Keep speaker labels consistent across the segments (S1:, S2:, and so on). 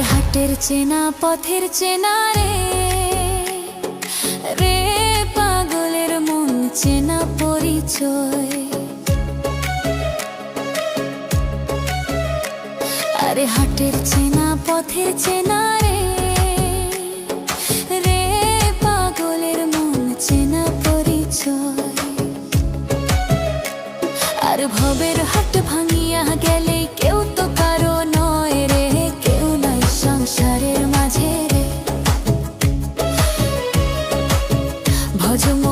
S1: হাটের চেনা, পথের চেনা রে। রে পাগলের মন চেনা পরিচয়। আরে হাটের চেনা, পথের চেনা রে। ভজ মন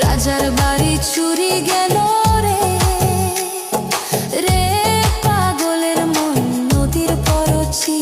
S1: রাজার বাড়ি চুরি গেল রে। রে পাগলের মন নদীর পরচি।